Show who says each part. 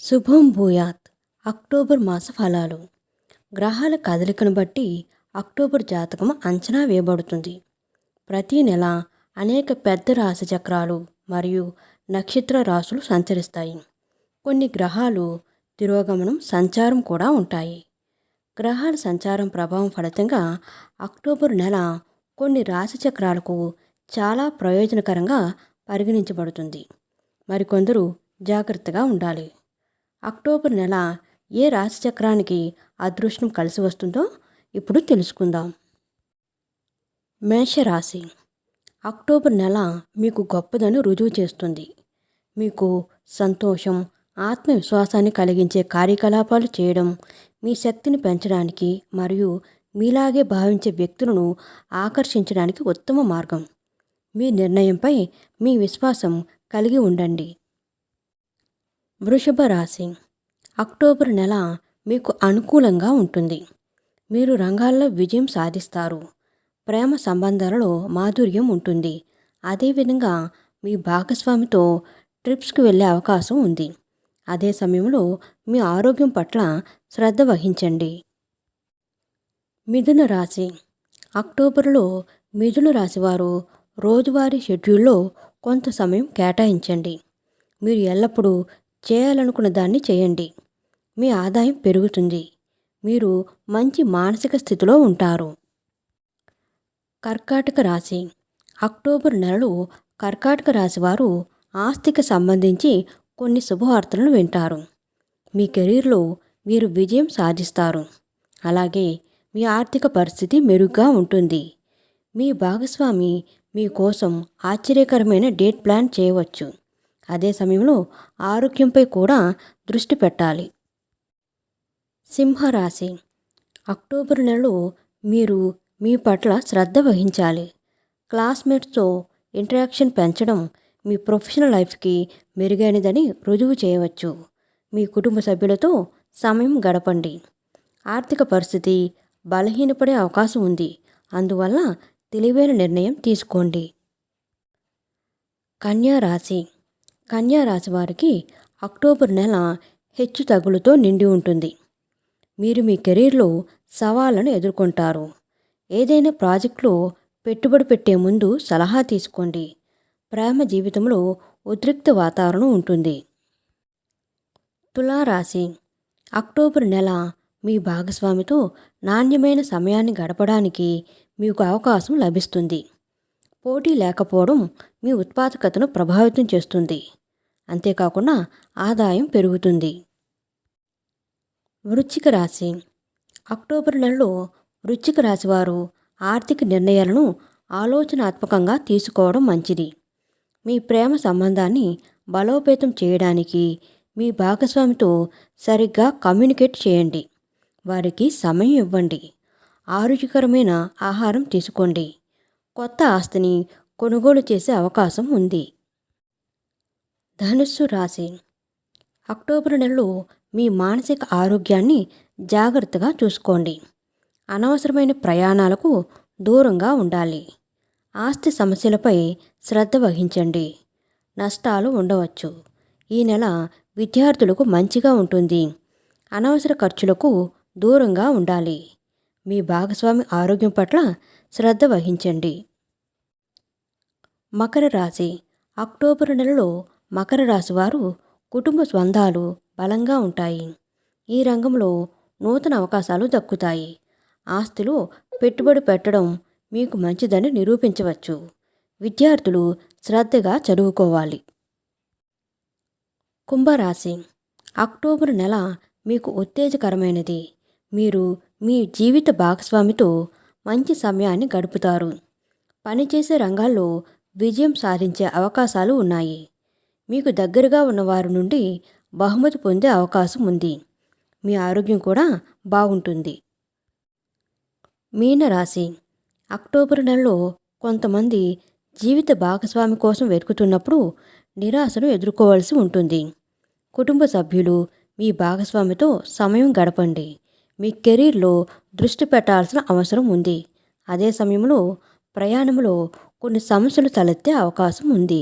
Speaker 1: శుభం భూయాత్ అక్టోబర్ మాస ఫలాలు. గ్రహాల కదలికను బట్టి అక్టోబర్ జాతకం అంచనా వేయబడుతుంది. ప్రతి నెల అనేక పెద్ద రాశి చక్రాలు మరియు నక్షత్ర రాశులు సంచరిస్తాయి. కొన్ని గ్రహాలు తిరోగమనం సంచారం కూడా ఉంటాయి. గ్రహాల సంచారం ప్రభావం ఫలితంగా అక్టోబర్ నెల కొన్ని రాశి చక్రాలకు చాలా ప్రయోజనకరంగా పరిగణించబడుతుంది. మరికొందరు జాగ్రత్తగా ఉండాలి. అక్టోబర్ నెల ఏ రాశిచక్రానికి అదృష్టం కలిసి వస్తుందో ఇప్పుడు తెలుసుకుందాం. మేషరాశి. అక్టోబర్ నెల మీకు గొప్పదని రుజువు చేస్తుంది. మీకు సంతోషం ఆత్మవిశ్వాసాన్ని కలిగించే కార్యకలాపాలు చేయడం మీ శక్తిని పెంచడానికి మరియు మీలాగే భావించే వ్యక్తులను ఆకర్షించడానికి ఉత్తమ మార్గం. మీ నిర్ణయంపై మీ విశ్వాసం కలిగి ఉండండి. వృషభ రాశి. అక్టోబర్ నెల మీకు అనుకూలంగా ఉంటుంది. మీరు రంగాల్లో విజయం సాధిస్తారు. ప్రేమ సంబంధాలలో మాధుర్యం ఉంటుంది. అదేవిధంగా మీ భాగస్వామితో ట్రిప్స్కి వెళ్ళే అవకాశం ఉంది. అదే సమయంలో మీ ఆరోగ్యం పట్ల శ్రద్ధ వహించండి. మిథున రాశి. అక్టోబర్లో మిథున రాశివారు రోజువారీ షెడ్యూల్లో కొంత సమయం కేటాయించండి. మీరు ఎల్లప్పుడూ చేయాలనుకున్న దాన్ని చేయండి. మీ ఆదాయం పెరుగుతుంది. మీరు మంచి మానసిక స్థితిలో ఉంటారు. కర్కాటక రాశి. అక్టోబర్ నెలలో కర్కాటక రాశి వారు ఆస్తికి సంబంధించి కొన్ని శుభవార్తలను వింటారు. మీ కెరీర్లో మీరు విజయం సాధిస్తారు. అలాగే మీ ఆర్థిక పరిస్థితి మెరుగ్గా ఉంటుంది. మీ భాగస్వామి మీకోసం ఆశ్చర్యకరమైన డేట్ ప్లాన్ చేయవచ్చు. అదే సమయంలో ఆరోగ్యంపై కూడా దృష్టి పెట్టాలి. సింహరాశి. అక్టోబర్ నెలలో మీరు మీ పట్ల శ్రద్ధ వహించాలి. క్లాస్మేట్స్తో ఇంటరాక్షన్ పెంచడం మీ ప్రొఫెషనల్ లైఫ్కి మెరుగైనదని రుజువు చేయవచ్చు. మీ కుటుంబ సభ్యులతో సమయం గడపండి. ఆర్థిక పరిస్థితి బలహీనపడే అవకాశం ఉంది. అందువల్ల తెలివైన నిర్ణయం తీసుకోండి. కన్యా రాశి. కన్యా రాశి వారికి అక్టోబర్ నెల హెచ్చు తగులుతో నిండి ఉంటుంది. మీరు మీ కెరీర్లో సవాళ్ళను ఎదుర్కొంటారు. ఏదైనా ప్రాజెక్టులో పెట్టుబడి పెట్టే ముందు సలహా తీసుకోండి. ప్రేమ జీవితంలో ఉద్రిక్త వాతావరణం ఉంటుంది. తులారాశి అక్టోబర్ నెల మీ భాగస్వామితో నాణ్యమైన సమయాన్ని గడపడానికి మీకు అవకాశం లభిస్తుంది. పోటీ లేకపోవడం మీ ఉత్పాదకతను ప్రభావితం చేస్తుంది. అంతేకాకుండా ఆదాయం పెరుగుతుంది. వృశ్చిక రాశి. అక్టోబర్ నెలలో వృశ్చిక రాశి వారు ఆర్థిక నిర్ణయాలను ఆలోచనాత్మకంగా తీసుకోవడం మంచిది. మీ ప్రేమ సంబంధాన్ని బలోపేతం చేయడానికి మీ భాగస్వామితో సరిగ్గా కమ్యూనికేట్ చేయండి. వారికి సమయం ఇవ్వండి. ఆరోగ్యకరమైన ఆహారం తీసుకోండి. కొత్త ఆస్తిని కొనుగోలు చేసే అవకాశం ఉంది. ధనుస్సు రాశి. అక్టోబర్ నెలలో మీ మానసిక ఆరోగ్యాన్ని జాగ్రత్తగా చూసుకోండి. అనవసరమైన ప్రయాణాలకు దూరంగా ఉండాలి. ఆస్తి సమస్యలపై శ్రద్ధ వహించండి. నష్టాలు ఉండవచ్చు. ఈ నెల విద్యార్థులకు మంచిగా ఉంటుంది. అనవసర ఖర్చులకు దూరంగా ఉండాలి. మీ భాగస్వామి ఆరోగ్యం పట్ల శ్రద్ధ వహించండి. మకర రాశి. అక్టోబర్ నెలలో మకర రాశి వారు కుటుంబ స్వందాలు బలంగా ఉంటాయి. ఈ రంగంలో నూతన అవకాశాలు దక్కుతాయి. ఆస్తిలో పెట్టుబడి పెట్టడం మీకు మంచిదని నిరూపించవచ్చు. విద్యార్థులు శ్రద్ధగా చదువుకోవాలి. కుంభరాశి. అక్టోబర్ నెల మీకు ఉత్తేజకరమైనది. మీరు మీ జీవిత భాగస్వామితో మంచి సమయాన్ని గడుపుతారు. పనిచేసే రంగాల్లో విజయం సాధించే అవకాశాలు ఉన్నాయి. మీకు దగ్గరగా ఉన్నవారి నుండి బహుమతి పొందే అవకాశం ఉంది. మీ ఆరోగ్యం కూడా బాగుంటుంది. మీనరాశి. అక్టోబర్ నెలలో కొంతమంది జీవిత భాగస్వామి కోసం వెతుకుతున్నప్పుడు నిరాశను ఎదుర్కోవాల్సి ఉంటుంది. కుటుంబ సభ్యులు మీ భాగస్వామితో సమయం గడపండి. మీ కెరీర్లో దృష్టి పెట్టాల్సిన అవసరం ఉంది. అదే సమయంలో ప్రయాణంలో కొన్ని సమస్యలు తలెత్తే అవకాశం ఉంది.